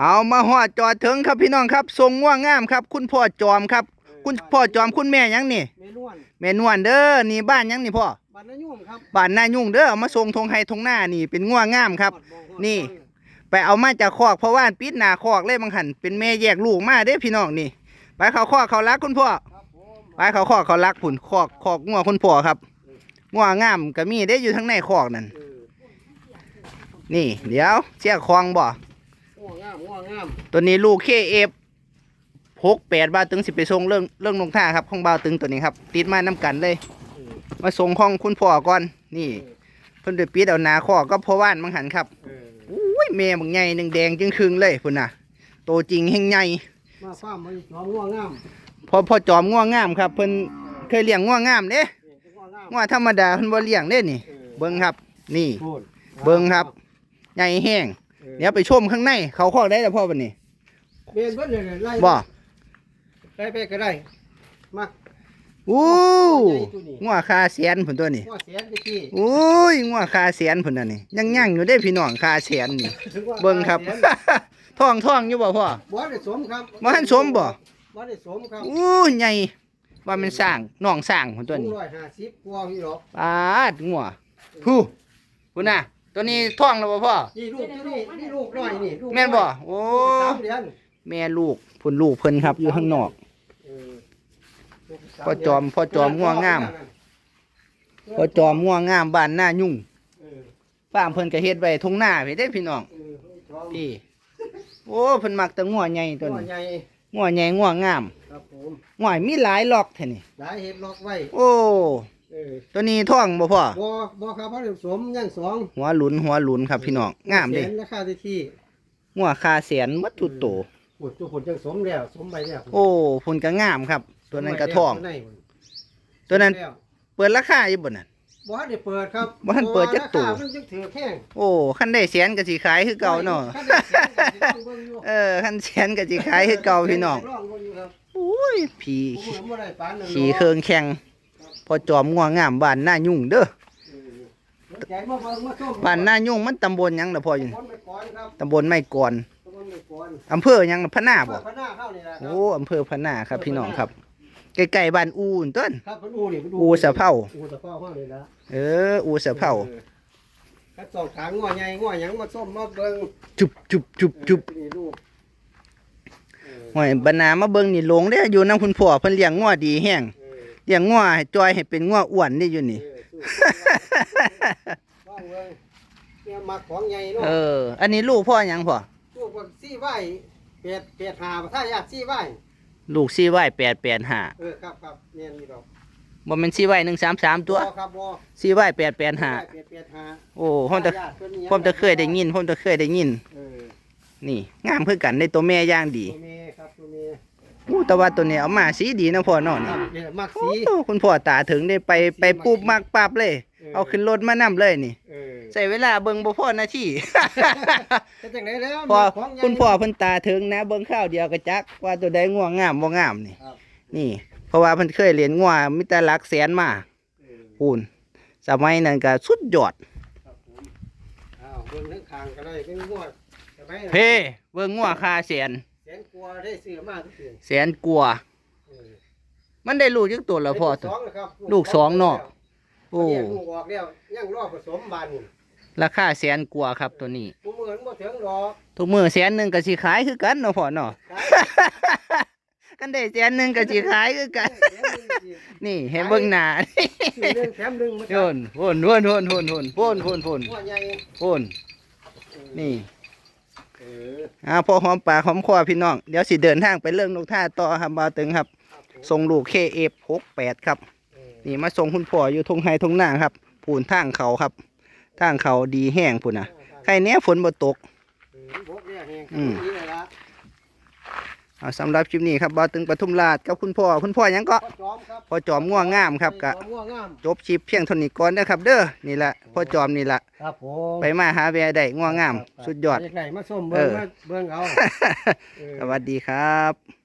เอามาหอดจอดถึงครับพี่น้องครับทรงง่วงงามครับ คุณพ่อจอมครับ คุณพ่อจอมคุณแม่หยังนี่เมนวนแม่นวลเด้อนี่บ้านหยังนี่พ่อบ้านนายุ่งครับบ้านนายุ่งเด้อเอามาส่งทงไฮทงหน้านี่เป็นง่วงงามครับฮอดบ่ฮอดนี่บ่ไปเอามาจากคอกเพราะว่าปิดหน้าคอกเลยบางหันเป็นแม่แยกลูกมาเด้พี่น้องนี่ ไปเขาคอกเขารักคุณพ่อครับผมไปเขาคอกเขารักผุนคอกคอกง่วคุณพ่อครับง่วงามก็มีได้อยู่ทั้งในคอกนั่นเออนี่ เดี๋ยวเสียคลองบ่ง่ว งงามง่วงงามตัวนี้ลูกเคเอฟหกแปดบาทตึงสิไปส่งเรื่องเรื่องลงท่าครับของบาวตึงตัวนี้ครับ ติดมาน้กันเลยเออมาส่งห้องคุณพ่อก่อนนี่เพิ่นไปปิดเอาหนาคอกก็พอว่านมังหันครับเอออุ้ยแม่บางใหญ่หนึ่งแดงจึงครึงเลยพุ่นน่ะโตจริงแห่งใหญ่มาฟาร์มมาจอมง่วงงามพอพอจอมง่วงงามครับเพิ่นเคยเลี้ยงง่วงงามเด้นี่ง่วงงามง่วธรรมดาเพิ่นบ่เลี้ยงเด้นี่ออเบิ่งครับ นี่พูดเบิ่งครับใหญ่แห้งออ เดี๋ยวไปชมข้างใน เขาคอกได้แล้วพ่อบัดนี้เปลี่ยนเบิดเลยไล่บ่ไล่ไปก็ได้มาอู้ใหญ่ตัวนี้ง่วคาเสียนพุ่นตัวนี้ง่วงเสียนไปที่อุ้ยงัวคาเสียนพุ่นน่ะนี่ยังยั่งอยู่ได้พี่น้องคาเสียนนี่เบิ่งครับสียนท่องท่องอยู่บ่พ่อบ่ได้สมครับบ่ทันสมบ่บ่ได้สมครับอู้ใหญ่ว่ามันสร้างน้องสร้างพุ่นตัวนี้ร้อยห้าสิบกว่าพี่หรอกปาดงัวผู้พุ่นน่ะ ตัวนี้ท่องแล้วบ่พ่อนี่ลูกตัวนี้นี่ลูกน้อยนี่ลูกแม่นบ่โอ้สามเดือนแม่ลูกพุ่นลูกเพิ่นครับ อยู่ข้างนอก เออลูกสาพ่อจอมพ่อจอมง่วงงามพอจอมงัวงามบ้านหน้ายุ่งเออฟาร์มเพิ่นก็เฮ็ดไว้ทุ่งนาพี่เด้พี่น้องเออจอมพี่โอ้เพิ่นมักแต่งัวใหญ่ตัวตัวนี้ใหญ่งัวใหญ่งัวงามครับผมงัวมีหลายล็อกแท้นี่หลายเห็ดล็อกไว้ โอ้ เออตัวนี้ท่องบ่พ่อ บ่บ่ครับพ่อสมยังสองหัวหลุนหัวหลุนครับพี่น้องงามเด้แสนราคาที่ที่หัวคาแสนวัตถุโตปวดตัวผลจังสมแล้วสมไปแล้วโอ้พุ่นก็งามครับ ตัวนั้นก็ท่องตัวไหนตัวนั้นแล้วเปิดราคาอยู่บ่นั่น บ่ทันได้เปิดครับบ่ทันเปิดจักตัว ราคามันจังถือแข้งโอ้คันได้แสนก็สิขายคือเก่าเนาะ คันได้แสนก็สิลองเบิ่งอยู่เออคันแสนก็สิขายคือเก่าพี่น้องลองเบิ่งอยู่ครับโอ้ยผีผมก็บ่ได้ปานนั้นขี่เครื่องแข่ง พอจอมงัวงามบ้านหน้ายุ่งเด้อเออใจมาเบิ่งมาชมบ้านหน้ายุ่งมันตำบลหยังล่ะพ่ออยู่นี่ตำบลไม่ก่อนอำเภอหยังล่ะพะนาบ่พระหน้าเข้านี่โอ้อำเภอพะนาครับ พี่น้องครับใกล้ๆบ้านอูนต้นครับอูนี่เพิ่นอูสะเภาอูสะเภาเข้านี่ละเอออูสะเภาถ้าสองขางงอใหญ่งอหยังมาส้มมาเบิ่งจุบจุบจุบจุบหอยบรรณามาเบิ่งนี่ลงเด้อยู่น้ำคุณพ่อเพิ่นเลี้ยงงัวดีแฮง เลี้ยงงัวให้จอยให้เป็นงัวอ้วนนี่อยู่นี่เออสู้ว่างเบิ่งเนี่ยมักของใหญ่เนาะเออ อันนี้ลูกพ่อหยังพ่อ ลูกว่าซี่ไหว้เป็ดเป็ดหาบ่ถ้าอยากซี่ไหวลูกซี่ไว้885เออครับครับเนี่ยนี่ดอกบ่แม่นซี่ไว้133ตัว บ่ครับบ่ซี่ไว้เป็ด885เป็ดเป็ดหาโอ้ผมจะผมจะเคยได้ยินผมจะเคยได้ยิน เออนี่ งามคือกันในตัวแม่ย่างดี ตัวเมย์ครับตัวเมย์ อู้แต่ว่าตัวนี้เอามาสีดีนะพ่อเนาะคนี่รับเนี่ยมักโอ้สีคุณพ่อตาถึงได้ไปไปปุ๊บมักปั๊บเลย เอาขึ้นรถมานํเลยนี่ เออใส่เวลาเบิ่งบ่พอนาทีจะจังไดแล้วพอมักของใหญ่คุณพ่อเพิ่นตาถึงนะเบิ่งข้าวเดียวก็จักว่าตัวใดง่วงงามบ่งามนี่ ครับนี่ เพราะว่าเพิ่นเคยเรียนง่วมีแต่หลักแสนมาเออพูนสมัยนั้นก็สุดยอด ครับผมอ้าวเบิ่งทั้งคางก็ได้เป็นงวดสบายเพ่เบิ่งง่วค่าแสนแส นกลัวาได้ซื้อมาทุกทีแสนกว่าเออมันได้ลูกจักตัวแล้วพ่อได้ตัวลูกสองแล้วครับลูกสองเนาะ โอ้โอ้ลูกออกแล้วยังรอผสมบานนี่ราคาแสนกว่าครับตัวนี้ ผู้เหมือนบ่ถึงดอกทุกมือแสนหนึ่งก็สิขายคือกันเนาะพ่อเนาะ ขายกันได้แสนหนึ่งก็สิขายคือกัน แถมหนึ่งสินี่เห็นเบิ่งหน้าซื้อหนึ่งแถมหนึ่งมาโยนโวนโวนโวนโวนโวนโวนโวนโวนหัวใหญ่โวนนี่เอออ่าพอหอมปากหอมคอพี่น้อง เดี๋ยวสิเดินทางไปเรื่องนกท่าต่อครับบ่าวตึงครับครับผมส่งลูก KF68 ครับเออนี่มาส่งคุณพ่ออยู่ทงไฮทงหน้าครับปูนทางเขาครับทางเขาดีแห้งพุ่นน่ะใครเนี้ยฝนบ่ตกเออบกเนี่ยแหงอืมนี่เลยละเอาสำหรับคลิปนี้ครับบ่าวตึงปทุมราชกับคุณพ่อคุณพ่อหยังก็พ่อจอมครับพ่อจอมง่วงงามครับกะพ่อง่วงงามจบคลิปเพียงเท่านี้ก่อนนะครับ เด้อนี่ละ พ่อจอมนี่ละครับผมไปมาหาแวได้ง่วงงาม สุดยอดอยากได้มาส้มเอเบิ่งอมาเบิ่งเอาเออสวัสดีครับ